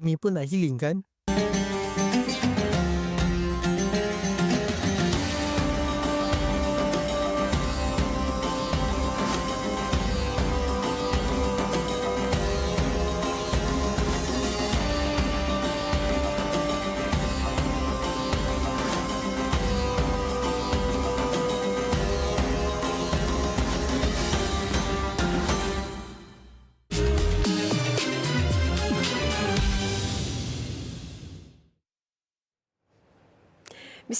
Umi pun nak healing kan?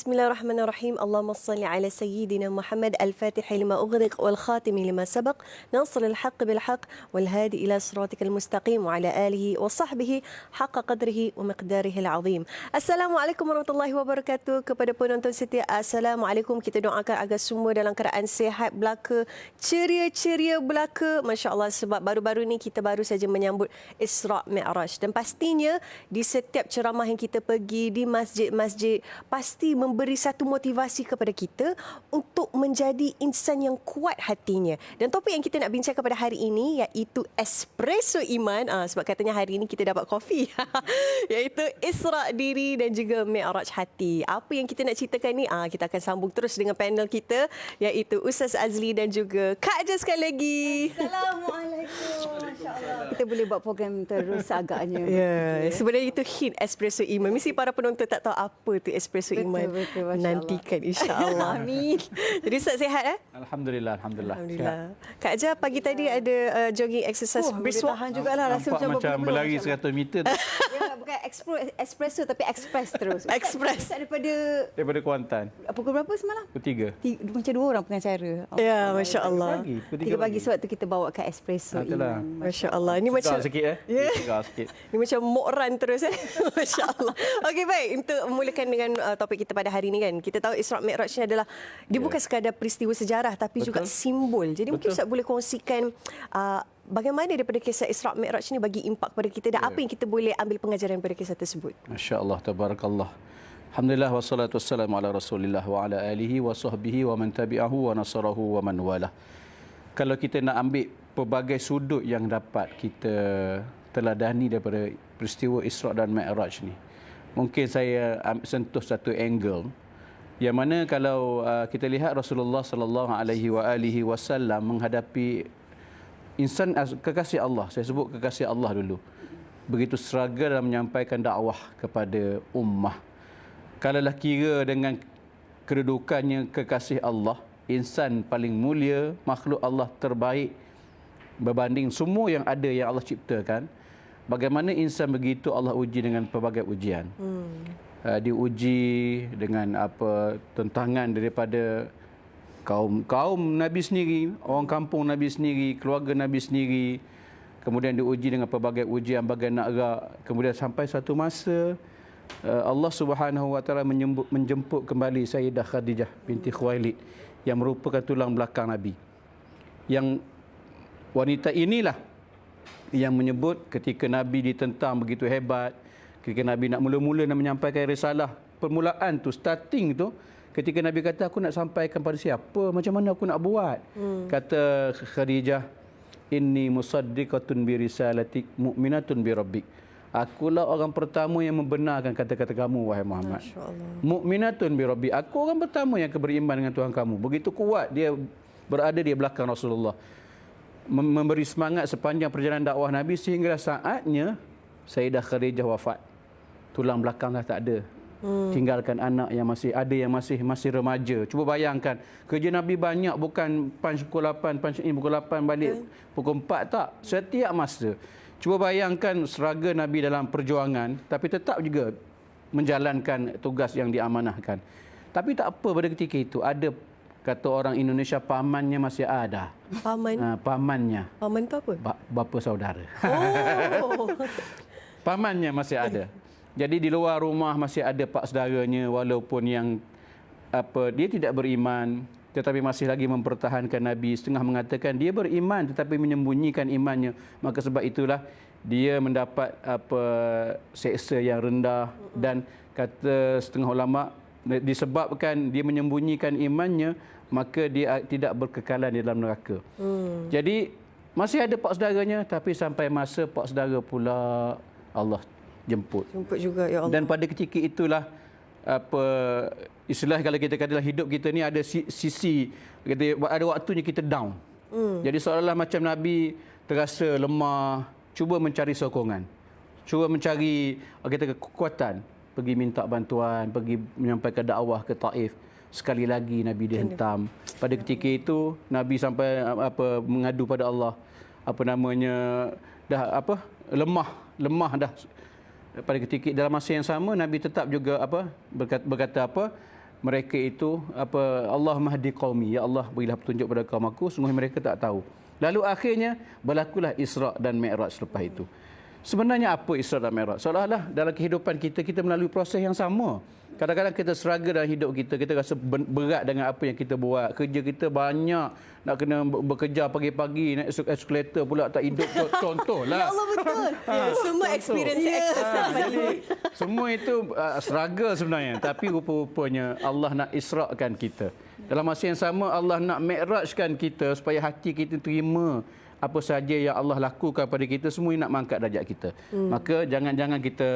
بسم الله الرحمن الرحيم اللهم صل على سيدنا محمد الفاتح لما أغلق والخاتم لما سبق ناصر الحق بالحق والهادي إلى صراطك المستقيم وعلى آله وصحبه حق قدره ومقداره العظيم Assalamualaikum warahmatullahi wabarakatuh kepada penonton setia Assalamualaikum kita doakan agar semua dalam keadaan sihat belaka ceria-ceria belaka Masya Allah sebab baru-baru ni kita baru saja menyambut Isra' Mi'raj dan pastinya di setiap ceramah yang kita pergi di masjid-masjid pasti memberi satu motivasi kepada kita untuk menjadi insan yang kuat hatinya. Dan topik yang kita nak bincangkan pada hari ini iaitu espresso iman. Ah, sebab katanya hari ini kita dapat kopi. iaitu Isra' diri dan juga Mi'raj hati. Apa yang kita nak ceritakan ni? Ah, kita akan sambung terus dengan panel kita iaitu Ustaz Azli dan juga Kak Aja sekali lagi. Assalamualaikum. Masya-Allah. Kita boleh buat program terus agaknya. Ya, yeah. sebenarnya itu hint espresso iman. Mesti para penonton tak tahu apa tu espresso Betul, iman. betul, Masya Nantikan insya-Allah. Amin. Jadi Ustaz sihat eh? Alhamdulillah, alhamdulillah. Alhamdulillah. Kak Aja pagi tadi ada uh, jogging exercise Oh, brisk walk. tahan jugalah rasa Nampak macam macam berlari Masya Allah. 100 meter tu. Ya, bukan espresso, espresso tapi express terus. Ustaz- Express. Ustaz daripada daripada Kuantan. pukul berapa semalam? Bertiga. Tiga, macam dua orang pengacara. Ya, Masya Allah. Pagi, pukul Tiga pagi sebab tu kita bawa kat espresso. Ah, itulah. Masya Allah. Ini macam sikit eh. Ya. Segar sikit. Ini macam mokran terus eh. Masya Allah. Okey baik. Untuk memulakan dengan uh, topik kita pada hari ini kan. Kita tahu Isra' Mi'raj ni adalah, dia Ya. bukan sekadar peristiwa sejarah tapi juga Betul. simbol. Jadi mungkin Betul. Ustaz boleh kongsikan uh, bagaimana daripada kisah Isra' Mi'raj ni bagi impak kepada kita dan Ya. apa yang kita boleh ambil pengajaran daripada kisah tersebut. Masya Allah, tabarakallah. Alhamdulillah wassalatu wassalamu ala Rasulillah wa ala alihi wa sahbihi wa man tabi'ahu wa nasarahu wa man walah. Kalau kita nak ambil pelbagai sudut yang dapat kita teladani daripada peristiwa Isra' dan Mi'raj ni. Mungkin saya am- sentuh satu angle yang mana kalau uh, kita lihat Rasulullah sallallahu alaihi wa alihi wasallam menghadapi insan as- kekasih Allah. Saya sebut kekasih Allah dulu. Begitu struggle dalam menyampaikan dakwah kepada ummah. Kalaulah kira dengan kedudukannya kekasih Allah, insan paling mulia, makhluk Allah terbaik berbanding semua yang ada yang Allah ciptakan, bagaimana insan begitu Allah uji dengan pelbagai ujian. Hmm. Uh, diuji dengan apa tentangan daripada kaum kaum Nabi sendiri, orang kampung Nabi sendiri, keluarga Nabi sendiri. Kemudian diuji dengan pelbagai ujian bagai nak gerak. Kemudian sampai satu masa uh, Allah Subhanahu Wa Taala menjemput, menjemput kembali Sayyidah Khadijah binti Khuwailid yang merupakan tulang belakang Nabi. Yang wanita inilah yang menyebut ketika Nabi ditentang begitu hebat, ketika Nabi nak mula-mula nak menyampaikan risalah, permulaan tu, starting tu, ketika Nabi kata aku nak sampaikan pada siapa, macam mana aku nak buat? Hmm. Kata Khadijah, inni musaddiqatun bi risalatik mu'minatun bi rabbik. Akulah orang pertama yang membenarkan kata-kata kamu wahai Muhammad. Masya-Allah. Mukminatun bi rabbi. Aku orang pertama yang beriman dengan Tuhan kamu. Begitu kuat dia berada di belakang Rasulullah. Mem- Memberi semangat sepanjang perjalanan dakwah Nabi sehingga saatnya Sayyidah Khadijah wafat. Tulang belakang dah tak ada. Hmm. Tinggalkan anak yang masih ada yang masih masih remaja. Cuba bayangkan, kerja Nabi banyak bukan punch pukul 8, punch in pukul 8 balik pukul 4 tak. Setiap masa. Cuba bayangkan struggle Nabi dalam perjuangan tapi tetap juga menjalankan tugas yang diamanahkan. Tapi tak apa pada ketika itu ada kata orang Indonesia pamannya masih ada. Paman. Ha, pamannya Paman tu apa? ba- bapa saudara. Oh. pamannya masih ada. Jadi di luar rumah masih ada pak saudaranya walaupun yang apa dia tidak beriman tetapi masih lagi mempertahankan Nabi setengah mengatakan dia beriman tetapi menyembunyikan imannya maka sebab itulah dia mendapat apa seksa yang rendah dan kata setengah ulama disebabkan dia menyembunyikan imannya maka dia tidak berkekalan di dalam neraka. Hmm. Jadi masih ada pak saudaranya tapi sampai masa pak saudara pula Allah jemput. Jemput juga ya Allah. Dan pada ketika itulah apa istilah kalau kita kata dalam hidup kita ni ada si- sisi kita ada waktunya kita down. Hmm. Jadi seolah-olah macam Nabi terasa lemah, cuba mencari sokongan. Cuba mencari kita kekuatan, pergi minta bantuan, pergi menyampaikan dakwah ke Taif. Sekali lagi Nabi dihentam. Pada ketika itu Nabi sampai apa mengadu pada Allah. Apa namanya dah apa lemah, lemah dah pada ketika dalam masa yang sama Nabi tetap juga apa berkata, berkata apa mereka itu apa Allah mahdi qaumi ya Allah berilah petunjuk pada kaum aku sungguh mereka tak tahu lalu akhirnya berlakulah Isra dan Mi'raj selepas itu sebenarnya apa Isra dan Mi'raj? Seolah-olah dalam kehidupan kita kita melalui proses yang sama. Kadang-kadang kita struggle dalam hidup kita kita rasa berat dengan apa yang kita buat. Kerja kita banyak. Nak kena bekerja pagi-pagi naik eskalator pula tak hidup contohlah. Ya Allah betul. Semua experience Ya. exercise. jadi, semua itu uh, struggle sebenarnya. Tapi rupa-rupanya Allah nak isra'kan kita. Dalam masa yang sama Allah nak mi'rajkan kita supaya hati kita terima apa saja yang Allah lakukan pada kita semua nak mengangkat darjat kita. Hmm. maka jangan-jangan kita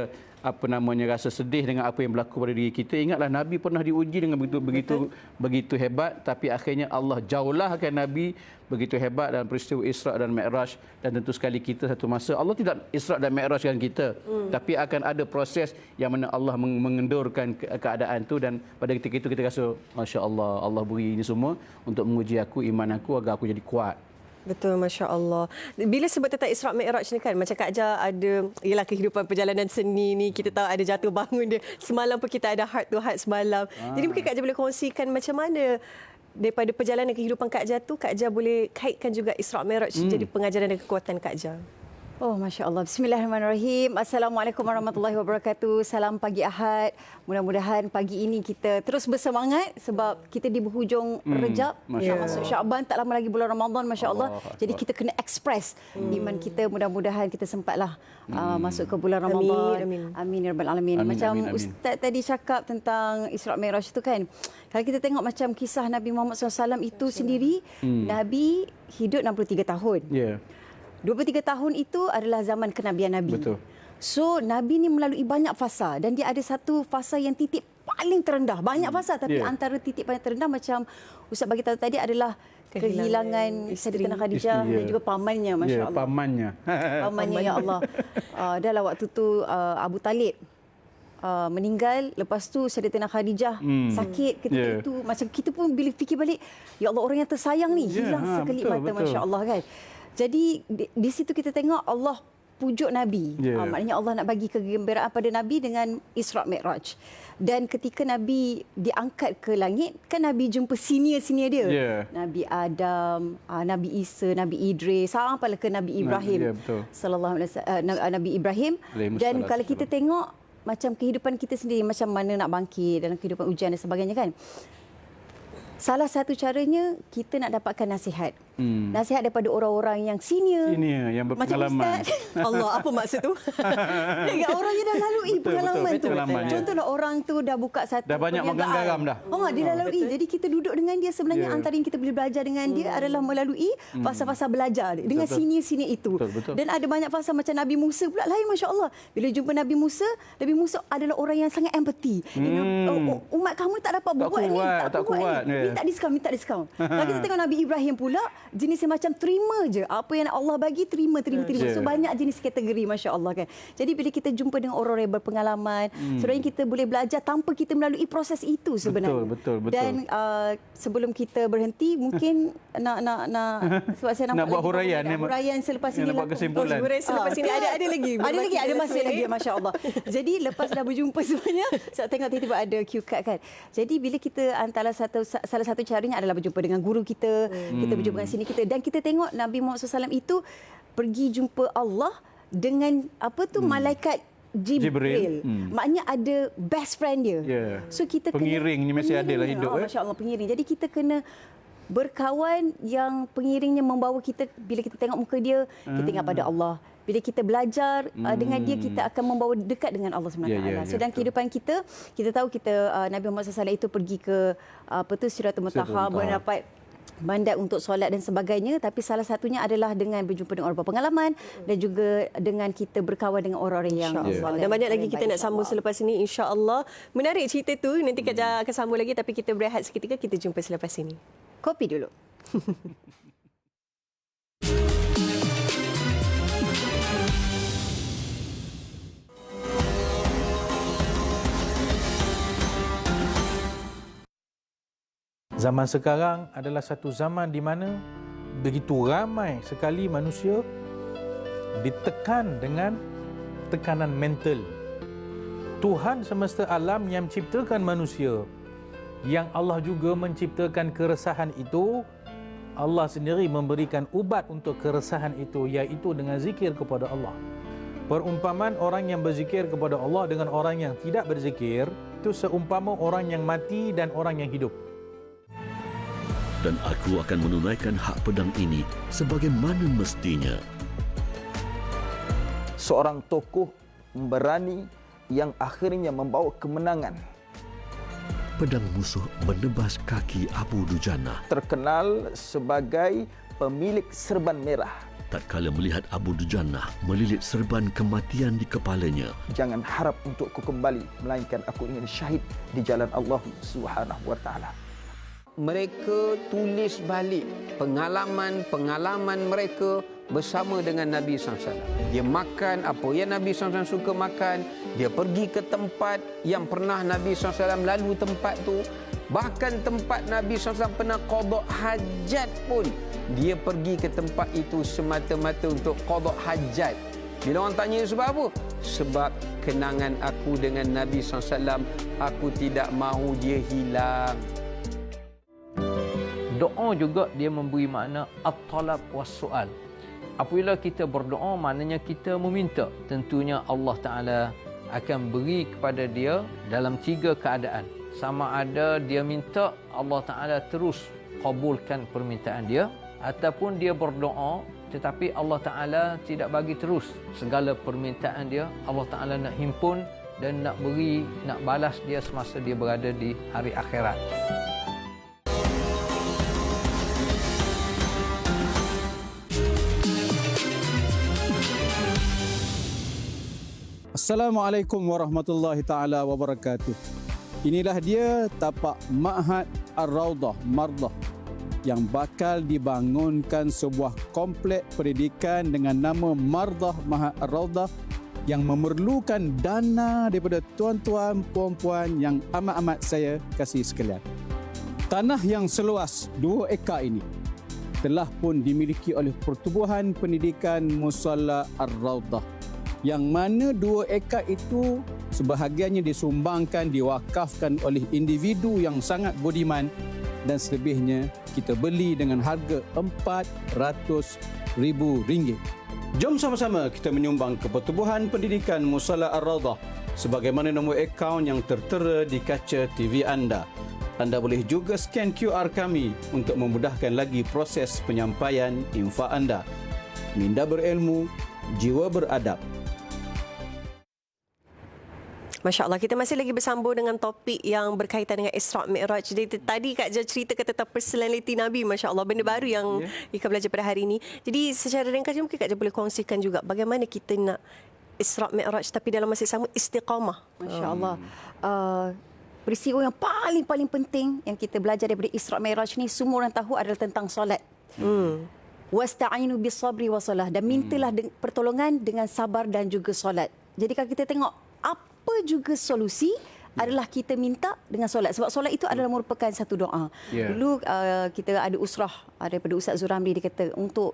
apa namanya rasa sedih dengan apa yang berlaku pada diri kita. Ingatlah nabi pernah diuji dengan begitu begitu begitu hebat. Tapi akhirnya Allah jaulahkan nabi begitu hebat dalam peristiwa Isra dan Mi'raj. Dan tentu sekali kita satu masa Allah tidak Isra dan Mi'rajkan kita. Hmm. tapi akan ada proses yang mana Allah mengendurkan keadaan tu. Dan pada ketika itu kita rasa masya-Allah Allah beri ini semua untuk menguji aku iman aku agar aku jadi kuat Betul, Masya Allah. Bila sebut tentang Isra' Mi'raj ni kan, macam Kak Jah ada, ialah kehidupan perjalanan seni ni, kita tahu ada jatuh bangun dia. Semalam pun kita ada heart to heart semalam. Ah. Jadi mungkin Kak Jah boleh kongsikan macam mana daripada perjalanan kehidupan Kak Jah tu, Kak Jah boleh kaitkan juga Isra' Mi'raj hmm. jadi pengajaran dan kekuatan Kak Jah. Oh, Masya Allah. Bismillahirrahmanirrahim. Assalamualaikum warahmatullahi wabarakatuh. Salam pagi Ahad. Mudah-mudahan pagi ini kita terus bersemangat sebab kita di berhujung hmm, Rejab. Masya Masuk Syaban. Tak lama lagi bulan Ramadan, Masya Allah. Allah Jadi kita kena express hmm. iman kita. Mudah-mudahan kita sempatlah uh, hmm. uh, masuk ke bulan Ramadan. Amin. Amin. Ya Rabbal Alamin. Amin, macam amin, amin. Ustaz tadi cakap tentang Isra' Mi'raj itu kan. Kalau kita tengok macam kisah Nabi Muhammad SAW itu sendiri, hmm. Nabi hidup 63 tahun. Ya. Yeah. 23 tahun itu adalah zaman kenabian Nabi. Betul. So Nabi ni melalui banyak fasa dan dia ada satu fasa yang titik paling terendah. Banyak fasa tapi Yeah. antara titik paling terendah macam Ustaz bagi tahu tadi adalah Kehilangan. Sayyidatina Khadijah Isteri, dan ya. juga pamannya Ya, masya-Allah. pamannya. Pamannya ya Allah. Uh, dah lah waktu tu uh, Abu Talib Uh, meninggal lepas tu Sayyidatina Khadijah Hmm. sakit ketika Yeah. itu macam kita pun bila fikir balik ya Allah orang yang tersayang ni Yeah, hilang ha, sekelip betul, mata betul. masya-Allah kan jadi di, di situ kita tengok Allah pujuk Nabi. Yeah. Uh, maknanya Allah nak bagi kegembiraan pada Nabi dengan Isra' Mi'raj. Dan ketika Nabi diangkat ke langit, kan Nabi jumpa senior-senior dia. Yeah. Nabi Adam, uh, Nabi Isa, Nabi Idris, sampailah ke Nabi Ibrahim. ya, betul. Sallallahu alaihi wasallam, uh, Nabi Ibrahim. Dan kalau kita tengok macam kehidupan kita sendiri, macam mana nak bangkit dalam kehidupan ujian dan sebagainya kan. Salah satu caranya kita nak dapatkan nasihat. Hmm. Nasihat daripada orang-orang yang senior. Senior yang Macam berpengalaman. Ustaz. Allah, apa maksud tu? Dekat orang yang dah lalui Betul, pengalaman betul, tu. pengalaman, ya. Contohlah orang tu dah buka satu Dah banyak makan perniagaan. garam dah. Oh, dia dah lalui. Jadi kita duduk dengan dia sebenarnya Ya. antara yang kita boleh belajar dengan dia adalah melalui fasa-fasa belajar dia dengan Betul. senior-senior itu. Betul, betul. Dan ada banyak fasa macam Nabi Musa pula lain masya-Allah. Bila jumpa Nabi Musa, Nabi Musa adalah orang yang sangat empathy. Hmm. Oh, oh, umat kamu tak dapat Tak buat ni, kuat, tak, tak kuat, kuat, ni. ya. Minta diskaun, minta diskaun. Kalau kita tengok Nabi Ibrahim pula, jenis yang macam terima je. Apa yang Allah bagi, terima, terima, terima. So Ya. banyak jenis kategori, Masya Allah kan. Jadi bila kita jumpa dengan orang yang berpengalaman, hmm. sebenarnya kita boleh belajar tanpa kita melalui proses itu sebenarnya. betul, betul. Dan uh, sebelum kita berhenti, mungkin nak nak nak sebab saya Nak nampak buat lagi huraian, nak ni, huraian selepas ini. nak buat kesimpulan. Oh, selepas Ah, ini ada ada lagi. ada lagi, ada masih lagi, Masya Allah. Jadi lepas dah berjumpa semuanya, saya tengok tiba-tiba ada cue card kan. Jadi bila kita antara satu salah satu caranya adalah berjumpa dengan guru kita, hmm. kita berjumpa dengan sini kita dan kita tengok Nabi Muhammad SAW itu pergi jumpa Allah dengan apa tu hmm. malaikat Jibril. Jibril. Hmm. Hmm. Maknanya ada best friend dia. Ya. So kita Pengiringnya kena, mesti ada lah hidup, Oh, eh. Masya Allah pengiring. Jadi kita kena berkawan yang pengiringnya membawa kita bila kita tengok muka dia kita ingat pada Allah bila kita belajar hmm. uh, dengan dia kita akan membawa dekat dengan Allah SWT. Ya, ya, so dalam betul. kehidupan kita kita tahu kita uh, Nabi Muhammad SAW itu pergi ke uh, apa tu Siratul Muntaha Muntaha. Mandat untuk solat dan sebagainya tapi salah satunya adalah dengan berjumpa dengan orang berpengalaman dan juga dengan kita berkawan dengan orang-orang yang solat. Dan banyak lagi kita nak sambung selepas ini insya-Allah. Menarik cerita tu nanti kita akan sambung lagi tapi kita berehat seketika kita jumpa selepas ini. Kopi dulu. Zaman sekarang adalah satu zaman di mana begitu ramai sekali manusia ditekan dengan tekanan mental. Tuhan semesta alam yang menciptakan manusia, yang Allah juga menciptakan keresahan itu, Allah sendiri memberikan ubat untuk keresahan itu iaitu dengan zikir kepada Allah. Perumpamaan orang yang berzikir kepada Allah dengan orang yang tidak berzikir itu seumpama orang yang mati dan orang yang hidup. Dan aku akan menunaikan hak pedang ini sebagaimana mestinya. seorang tokoh berani yang akhirnya membawa kemenangan Pedang musuh menebas kaki Abu Dujana. terkenal sebagai pemilik serban merah Tatkala melihat Abu Dujana melilit serban kematian di kepalanya, jangan harap untuk ku kembali melainkan aku ingin syahid di jalan Allah Subhanahu wa taala mereka tulis balik pengalaman-pengalaman mereka bersama dengan Nabi SAW. Dia makan apa yang Nabi SAW suka makan. Dia pergi ke tempat yang pernah Nabi SAW lalu tempat tu. Bahkan tempat Nabi SAW pernah kodok hajat pun. Dia pergi ke tempat itu semata-mata untuk kodok hajat. Bila orang tanya sebab apa? Sebab kenangan aku dengan Nabi SAW, aku tidak mahu dia hilang. Doa juga dia memberi makna at-talab was-su'al. Apabila kita berdoa maknanya kita meminta. Tentunya Allah Taala akan beri kepada dia dalam tiga keadaan. Sama ada dia minta Allah Taala terus kabulkan permintaan dia ataupun dia berdoa tetapi Allah Taala tidak bagi terus segala permintaan dia. Allah Taala nak himpun dan nak beri nak balas dia semasa dia berada di hari akhirat. Assalamualaikum warahmatullahi taala wabarakatuh. Inilah dia tapak Ma'had Ar-Raudah Mardah yang bakal dibangunkan sebuah komplek pendidikan dengan nama Mardah Ma'had Ar-Raudah yang memerlukan dana daripada tuan-tuan puan-puan yang amat-amat saya kasih sekalian. Tanah yang seluas 2 ekar ini telah pun dimiliki oleh Pertubuhan Pendidikan Musalla Ar-Raudah yang mana dua ekar itu sebahagiannya disumbangkan, diwakafkan oleh individu yang sangat budiman dan selebihnya kita beli dengan harga RM400,000. Jom sama-sama kita menyumbang ke Pertubuhan Pendidikan Musala Ar-Raudah sebagaimana nombor akaun yang tertera di kaca TV anda. Anda boleh juga scan QR kami untuk memudahkan lagi proses penyampaian infak anda. Minda berilmu, jiwa beradab. Masya Allah, kita masih lagi bersambung dengan topik yang berkaitan dengan Isra' Mi'raj. Jadi tadi Kak Jah cerita tentang personality Nabi, Masya Allah. Benda baru yang yeah. Ika belajar pada hari ini. Jadi secara ringkas mungkin Kak Jah boleh kongsikan juga bagaimana kita nak Isra' Mi'raj tapi dalam masa yang sama istiqamah. Masya Allah. Uh, peristiwa yang paling-paling penting yang kita belajar daripada Isra' Mi'raj ni semua orang tahu adalah tentang solat. Hmm. Wasta'inu bis sabri wa salah dan mintalah hmm. pertolongan dengan sabar dan juga solat. Jadi kalau kita tengok apa juga solusi adalah kita minta dengan solat sebab solat itu adalah merupakan satu doa. Yeah. Dulu uh, kita ada usrah daripada Ustaz Zuramli dia kata untuk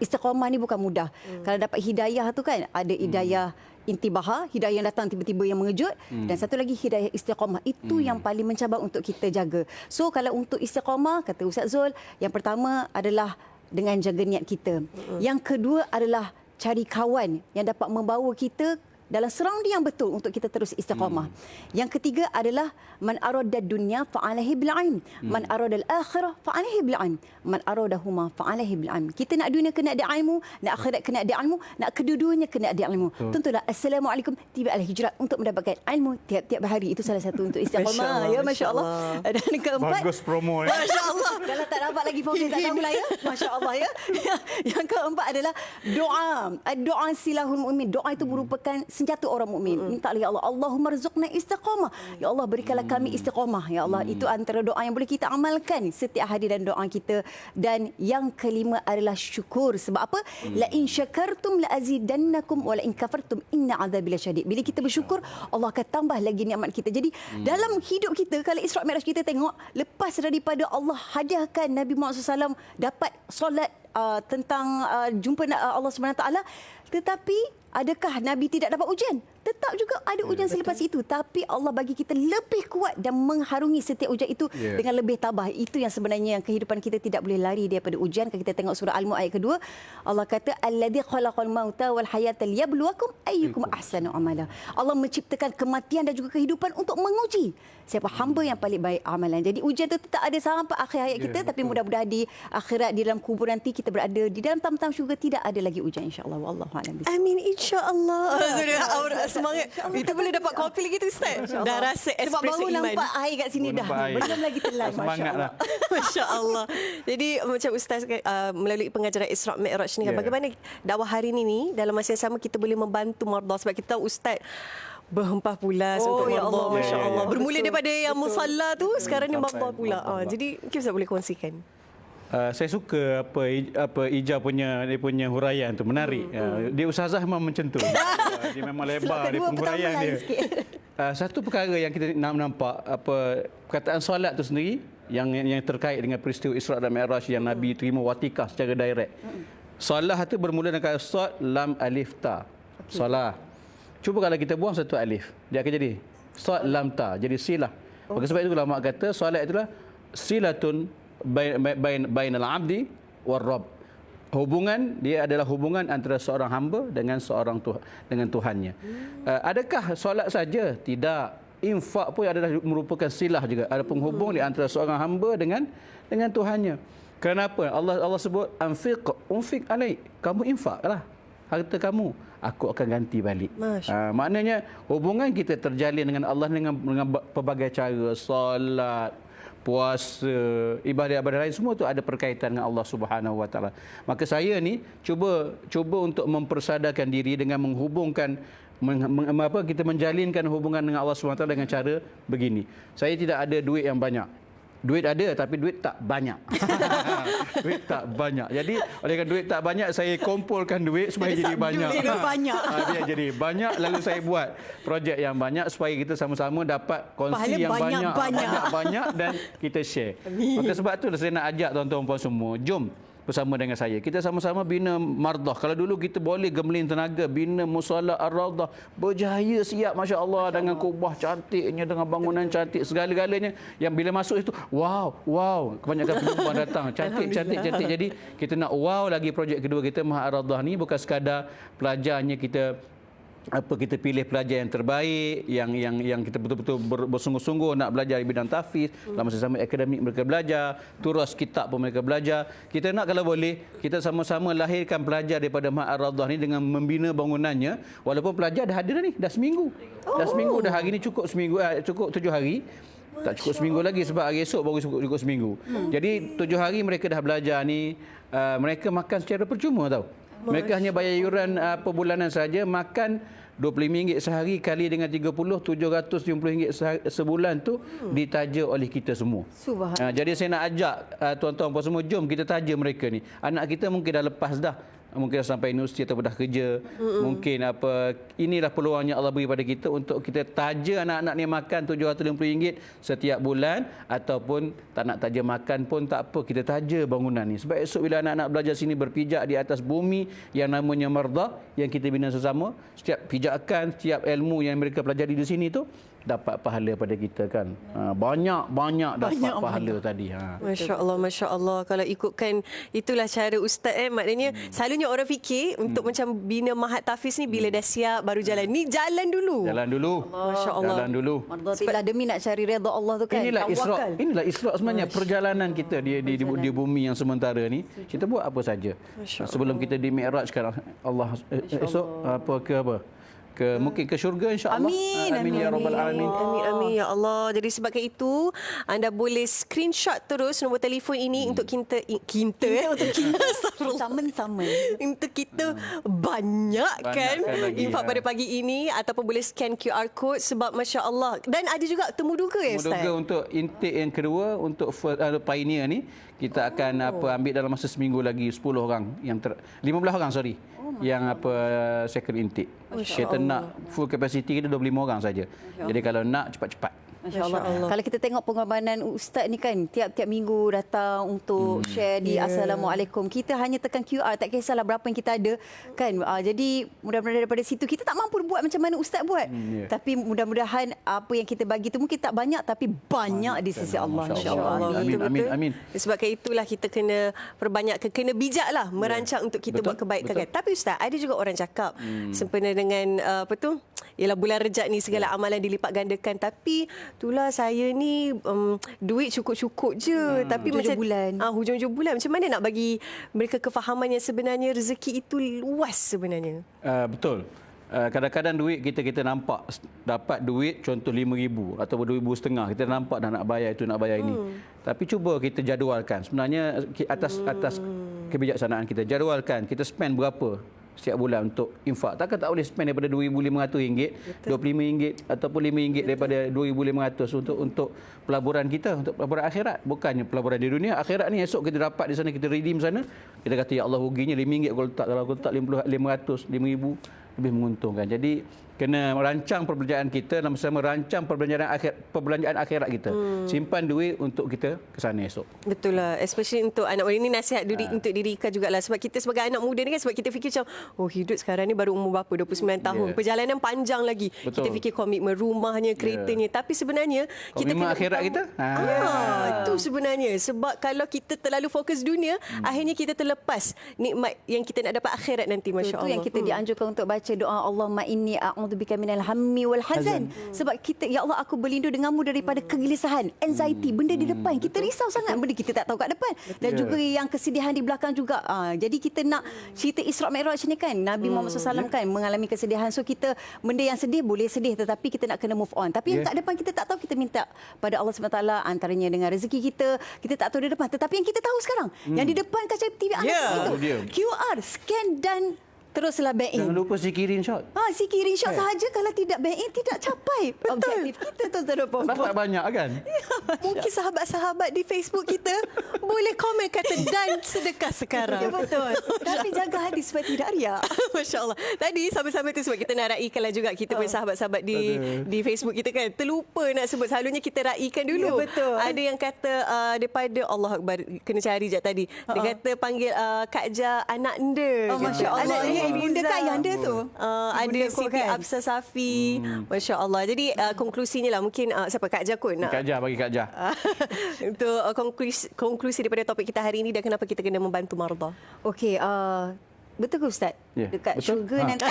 istiqamah ni bukan mudah. Hmm. Kalau dapat hidayah tu kan ada hidayah hmm. intibaha, hidayah yang datang tiba-tiba yang mengejut hmm. dan satu lagi hidayah istiqamah. Itu hmm. yang paling mencabar untuk kita jaga. So kalau untuk istiqamah kata Ustaz Zul, yang pertama adalah dengan jaga niat kita. Hmm. Yang kedua adalah cari kawan yang dapat membawa kita dalam surrounding yang betul untuk kita terus istiqamah. Hmm. Yang ketiga adalah man arada dunya fa'alaihi bil ilm, man arada al akhirah fa'alaihi bil ilm, man aradahuma fa'alaihi bil ilm. Kita nak dunia kena ada ilmu, nak akhirat kena ada ilmu, nak kedua-duanya kena ada ilmu. Tentulah assalamualaikum tiba al hijrah untuk mendapatkan ilmu tiap-tiap hari itu salah satu untuk istiqamah. Masya ya Masya masya-Allah. Dan keempat Bagus promo eh. Masya Allah. Kalau tak dapat lagi phone tak tahulah ya. Masya Allah ya. Yang keempat adalah doa. Doa silahul mu'min. Doa itu merupakan senjata orang mukmin. Minta ya Allah. Allahumma rizukna istiqamah. Ya Allah berikanlah kami istiqamah. Ya Allah. Itu antara doa yang boleh kita amalkan setiap hari dan doa kita. Dan yang kelima adalah syukur. Sebab apa? La in syakartum la azidannakum wa la in kafartum inna azabi lasyadid. Bila kita bersyukur, Allah akan tambah lagi nikmat kita. Jadi dalam hidup kita kalau Isra Mi'raj kita tengok lepas daripada Allah hadiahkan Nabi Muhammad SAW dapat solat uh, tentang uh, jumpa uh, Allah Subhanahu taala tetapi adakah Nabi tidak dapat ujian? Tetap juga ada ujian ya, selepas itu tapi Allah bagi kita lebih kuat dan mengharungi setiap ujian itu Ya. dengan lebih tabah. Itu yang sebenarnya yang kehidupan kita tidak boleh lari daripada ujian. Kalau kita tengok surah Al-Mulk ayat kedua, Allah kata alladzi khalaqal mauta wal hayata liyabluwakum ayyukum ahsanu amala. Allah menciptakan kematian dan juga kehidupan untuk menguji siapa hamba yang paling baik amalan. Jadi ujian itu tetap ada sampai akhir hayat kita tapi mudah-mudahan di akhirat di dalam kubur nanti kita berada di dalam tam-tam syurga tidak ada lagi ujian insya-Allah. Wallahu a'lam. Amin insya-Allah. Semangat. Itu boleh dapat kopi lagi tu Ustaz. Dah rasa Sebab espresso baru iman. nampak air kat sini Baru dah. Belum lagi telan. Semangat Masya Allah. lah. Masya Allah. Jadi macam Ustaz uh, melalui pengajaran Isra Mi'raj ni Ya. bagaimana dakwah hari ini ni dalam masa yang sama kita boleh membantu mardah sebab kita tahu Ustaz berhempah pula Oh, untuk ya Allah. Masya Ya, ya, Allah. ya. Bermula Betul, daripada yang betul. musalla tu sekarang ni mardah pula. Ah, jadi mungkin Ustaz boleh kongsikan. Uh, saya suka apa apa Ija punya dia punya huraian tu menarik. Uh, dia ustazah memang macam tu. Uh, dia memang lebar dia kedua pun pertama huraian dia. Uh, satu perkara yang kita nak nampak apa perkataan solat tu sendiri yang yang terkait dengan peristiwa Isra dan Mi'raj yang Nabi terima watikah secara direct. Solat tu bermula dengan sod lam alif ta. Solat. Cuba kalau kita buang satu alif, dia akan jadi sod lam ta. Jadi silah. Maka sebab itu ulama kata solat itulah silatun bain bain bainal abdi war rabb. Hubungan dia adalah hubungan antara seorang hamba dengan seorang Tuhan dengan Tuhannya. Uh, adakah solat saja? Tidak. Infak pun adalah merupakan silah juga. Ada penghubung di antara seorang hamba dengan dengan Tuhannya. Kenapa? Allah Allah sebut anfiq unfiq alaik. Kamu infaklah harta kamu. Aku akan ganti balik. Ha, maknanya hubungan kita terjalin dengan Allah dengan, dengan pelbagai cara, solat, puasa, ibadah-ibadah lain semua tu ada perkaitan dengan Allah Subhanahu Wa Taala. Maka saya ni cuba cuba untuk mempersadarkan diri dengan menghubungkan meng, apa kita menjalinkan hubungan dengan Allah Subhanahu Wa Taala dengan cara begini. Saya tidak ada duit yang banyak. Duit ada tapi duit tak banyak. duit tak banyak. Jadi oleh kerana duit tak banyak saya kumpulkan duit supaya jadi banyak. duit dia banyak. Ha, dia jadi banyak lalu saya buat projek yang banyak supaya kita sama-sama dapat kongsi Pahala yang banyak banyak-banyak. banyak dan kita share. Maka sebab tu saya nak ajak tuan-tuan puan semua, jom bersama dengan saya. Kita sama-sama bina mardah. Kalau dulu kita boleh gemelin tenaga bina musalla ar-raudah, berjaya siap masya-Allah dengan kubah cantiknya dengan bangunan cantik segala-galanya. Yang bila masuk itu wow, wow, kebanyakan penumpang datang. Cantik cantik cantik. Jadi kita nak wow lagi projek kedua kita Maha ar-raudah ni. Bukan sekadar pelajarnya kita apa kita pilih pelajar yang terbaik yang yang yang kita betul-betul ber- bersungguh-sungguh nak belajar di bidang tahfiz dalam masa sama akademik mereka belajar turas kitab pun mereka belajar. Kita nak kalau boleh kita sama-sama lahirkan pelajar daripada Ma'ar Radah ni dengan membina bangunannya. Walaupun pelajar dah ada dah ni dah seminggu. Dah seminggu dah hari ni cukup seminggu eh, cukup tujuh hari. Tak cukup seminggu lagi sebab hari esok baru cukup, cukup seminggu. Jadi tujuh hari mereka dah belajar ni, uh, mereka makan secara percuma tau. Mereka hanya bayar yuran uh, per bulanan saja, makan RM25 sehari kali dengan 30 RM750 sehari- sebulan tu ditaja oleh kita semua. Subhan. Ha, jadi saya nak ajak uh, tuan-tuan puan semua jom kita taja mereka ni. Anak kita mungkin dah lepas dah. Mungkin sampai universiti ataupun dah kerja. Mm-mm. Mungkin apa inilah peluang yang Allah beri pada kita untuk kita taja anak-anak ni makan RM750 setiap bulan ataupun tak nak taja makan pun tak apa kita taja bangunan ni. Sebab esok bila anak-anak belajar sini berpijak di atas bumi yang namanya mardah yang kita bina sesama, setiap pijakan, setiap ilmu yang mereka pelajari di sini tu dapat pahala pada kita kan. Ha, banyak banyak dapat Banyak, pahala tadi. Ha. Masya Allah, Masya Allah. Kalau ikutkan itulah cara Ustaz eh. Maknanya hmm. selalunya orang fikir untuk macam bina mahat tafiz ni bila dah siap baru jalan. Ni jalan dulu. Jalan dulu. Masya Allah. Jalan dulu. Mardatillah demi nak cari redha Allah tu kan. Inilah Isra. Inilah Isra sebenarnya perjalanan kita di di, di di bumi yang sementara ni. Kita buat apa saja. Masya Sebelum kita di Mi'raj kan Allah eh, esok apa ke apa? Ke mungkin ke syurga insya-Allah. Amin, amin ya rabbal alamin. Amin, amin. Ya Allah. Jadi sebabkan itu, anda boleh screenshot terus nombor telefon ini Hmm. untuk kita, kita eh. Untuk kita. Sama-sama. Untuk kita banyakkan Banyakkan lagi, infak ha. pada pagi ini ataupun boleh scan QR code sebab Masya Allah. Dan ada juga temu duga ya Ustaz? Moga untuk intake yang kedua untuk first, uh, pioneer ni kita akan Oh. apa ambil dalam masa seminggu lagi 10 orang yang ter, 15 orang sorry yang apa second intake. Kita nak full capacity kita 25 orang saja. Jadi kalau nak cepat-cepat. Masya Allah. Kalau kita tengok pengorbanan Ustaz ni kan, tiap-tiap minggu datang untuk hmm. share di yeah. Assalamualaikum. Kita hanya tekan QR, tak kisahlah berapa yang kita ada. kan. Uh, jadi mudah-mudahan daripada situ, kita tak mampu buat macam mana Ustaz buat. Hmm, yeah. Tapi mudah-mudahan apa yang kita bagi tu mungkin tak banyak, tapi banyak di sisi Allah. Masya InsyaAllah. Allah. Amin, Betul-betul. amin, amin. Sebabkan itulah kita kena perbanyak, kena bijak lah merancang untuk kita Betul, buat kebaikan. betul. Kan? Tapi Ustaz, ada juga orang cakap hmm. sempena dengan uh, apa tu? Ialah bulan rejab ni segala amalan dilipat gandakan. Tapi itulah saya ni um, duit cukup-cukup je. Hmm. Tapi Hujung-hujung macam bulan. Ah, hujung-hujung bulan. Macam mana nak bagi mereka kefahaman yang sebenarnya rezeki itu luas sebenarnya? Uh, betul. Uh, kadang-kadang duit kita kita nampak dapat duit contoh RM5,000 atau RM2,500 kita nampak dah nak bayar itu nak bayar ini. Tapi cuba kita jadualkan. Sebenarnya atas atas kebijaksanaan kita jadualkan kita spend berapa setiap bulan untuk infak. Takkan tak boleh spend daripada RM2,500, RM25 ataupun RM5 daripada RM2,500 untuk untuk pelaburan kita, untuk pelaburan akhirat. Bukannya pelaburan di dunia, akhirat ni esok kita dapat di sana, kita redeem sana. Kita kata, Ya Allah ruginya RM5 kalau letak, kalau aku letak RM500, RM5,000 lebih menguntungkan. Jadi kena merancang perbelanjaan kita dan bersama rancang perbelanjaan akhir perbelanjaan akhirat kita. Hmm. Simpan duit untuk kita ke sana esok. Betul lah. Especially untuk anak muda. Ini nasihat diri, Ha. untuk diri Ika jugalah. Sebab kita sebagai anak muda ni kan, sebab kita fikir macam, oh hidup sekarang ni baru umur berapa? 29 tahun. Yeah. Perjalanan panjang lagi. Betul. Kita fikir komitmen rumahnya, keretanya. Tapi sebenarnya, kita Komitmen kena akhirat kita? Ha. Ah, itu sebenarnya. Sebab kalau kita terlalu fokus dunia, Hmm. akhirnya kita terlepas nikmat yang kita nak dapat akhirat nanti. Masya Itu yang kita dianjurkan untuk baca doa Allahumma inni a'udzubika minal hammi wal hazan. Sebab kita ya Allah aku berlindung denganmu daripada kegelisahan, anxiety, benda di depan. Kita risau sangat benda kita tak tahu kat depan. Dan juga yang kesedihan di belakang juga. Ah, jadi kita nak cerita Isra Mi'raj ni kan Nabi Muhammad SAW kan mengalami kesedihan. So kita benda yang sedih boleh sedih tetapi kita nak kena move on. Tapi yang Yeah. kat depan kita tak tahu kita minta pada Allah SWT antaranya dengan rezeki kita. Kita tak tahu di depan tetapi yang kita tahu sekarang yang di depan kaca TV anda Yeah. itu. QR scan dan teruslah bank in. Jangan lupa sikirin shot. Ha, si kirim shot sahaja kalau tidak bank in tidak capai objektif kita tuan-tuan dan Dah tak puan-puan. banyak kan? Mungkin sahabat-sahabat di Facebook kita boleh komen kata dan sedekah sekarang. Ya betul. Tapi jaga hati supaya tidak riak. Masya Allah. Tadi sama-sama tu sebab kita nak raikanlah juga kita punya sahabat-sahabat di di Facebook kita kan. Terlupa nak sebut. Selalunya kita raikan dulu. Ya, betul. Ada yang kata uh, daripada Allah Akbar. Kena cari je tadi. Dia kata panggil uh, Kak Ja anak anda. Oh. Masya Allah. Anak Ya, ibunda Iza. kan tu. Uh, ada Ibunda kot Siti kan? Absa Safi. Masya Allah. Jadi uh, konklusinya lah. Mungkin uh, siapa Kak Ja kot nak Kak Jah bagi Kak Jah. untuk uh, konklusi, konklusi daripada topik kita hari ini dan kenapa kita kena membantu marda. Okey, uh, betul ke Ustaz? Ya, Dekat betul. syurga Ha. nanti.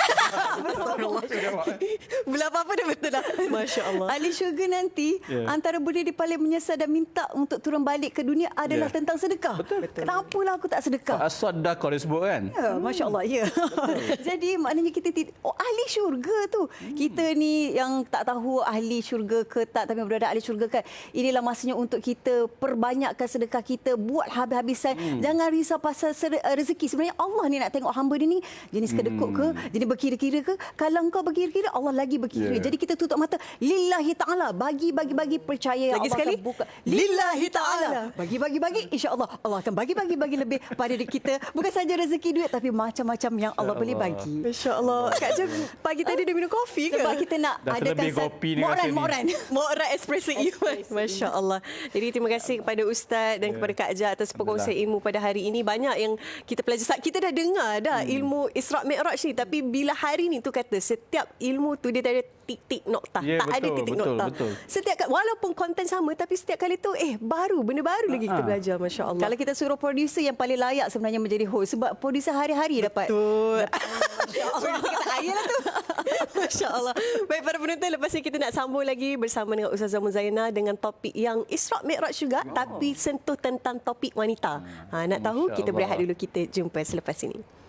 Bila apa-apa dah betul dah. Masya Allah. Ahli syurga nanti Ya. antara benda dia paling menyesal dan minta untuk turun balik ke dunia adalah Ya. tentang sedekah. Betul. Kenapalah aku tak sedekah? Asad kau disebut kan? Ya, Masya Allah, ya. Jadi maknanya kita tidak, oh ahli syurga tu. Kita ni yang tak tahu ahli syurga ke tak, tapi berada ahli syurga kan. Inilah masanya untuk kita perbanyakkan sedekah kita, buat habis-habisan. Jangan risau pasal rezeki. Sebenarnya Allah ni nak tengok hamba dia ni jenis kedekut ke, jenis berkira-kira ke. Kalau engkau berkira-kira, Allah lagi berkira. Ya. Jadi kita tutup mata, lillahi ta'ala. Bagi, bagi, bagi, percaya. Lagi Allah sekali. akan buka. Lillahi ta'ala. Bagi, bagi, bagi. InsyaAllah Allah akan bagi, bagi, bagi lebih pada diri kita. Bukan saja rezeki duit, tapi macam-macam yang Allah boleh bagi. Masya Allah. Kak Ja pagi tadi dia minum kopi ke? Sebab kita nak Dah adakan kopi ni Moran, moran. Morak espresso Iman. Masya Allah. Jadi terima kasih kepada Ustaz dan kepada Kak Ja atas perkongsian ilmu pada hari ini. Banyak yang kita pelajar. Sa- Kita dah dengar dah ilmu Isra' Mi'raj ni. Tapi bila hari ni tu kata setiap ilmu tu dia ada titik nokta. Ya, tak ada betul, titik betul, nokta. betul. Setiap kali, walaupun konten sama tapi setiap kali tu eh baru benda baru lagi kita belajar masya-Allah. Kalau kita suruh producer yang paling layak sebenarnya menjadi host sebab producer hari-hari dapat Betul. Masya-Allah. Ayah tu. Masya-Allah. Baik para penonton lepas ni kita nak sambung lagi bersama dengan Ustazah Muzaina dengan topik yang Isra Mi'raj juga oh. tapi sentuh tentang topik wanita. Ha nak tahu kita berehat dulu kita jumpa selepas ini.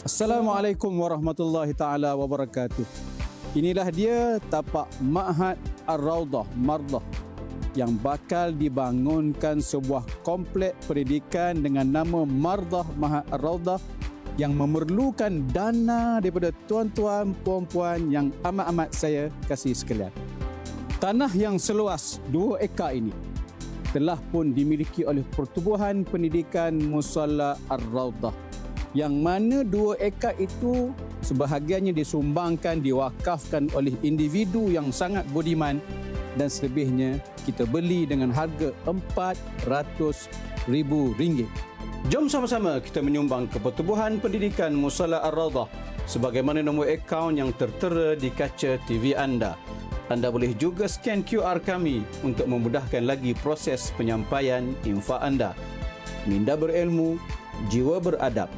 Assalamualaikum warahmatullahi taala wabarakatuh. Inilah dia tapak Ma'had Ar-Raudah Mardah yang bakal dibangunkan sebuah komplek pendidikan dengan nama Mardah Ma'had Ar-Raudah yang memerlukan dana daripada tuan-tuan puan-puan yang amat-amat saya kasih sekalian. Tanah yang seluas 2 ekar ini telah pun dimiliki oleh Pertubuhan Pendidikan Musalla Ar-Raudah yang mana dua ekar itu sebahagiannya disumbangkan, diwakafkan oleh individu yang sangat budiman dan selebihnya kita beli dengan harga RM400,000. Jom sama-sama kita menyumbang ke Pertubuhan Pendidikan Musalla Ar-Raudah sebagaimana nombor akaun yang tertera di kaca TV anda. Anda boleh juga scan QR kami untuk memudahkan lagi proses penyampaian infak anda. Minda berilmu, jiwa beradab.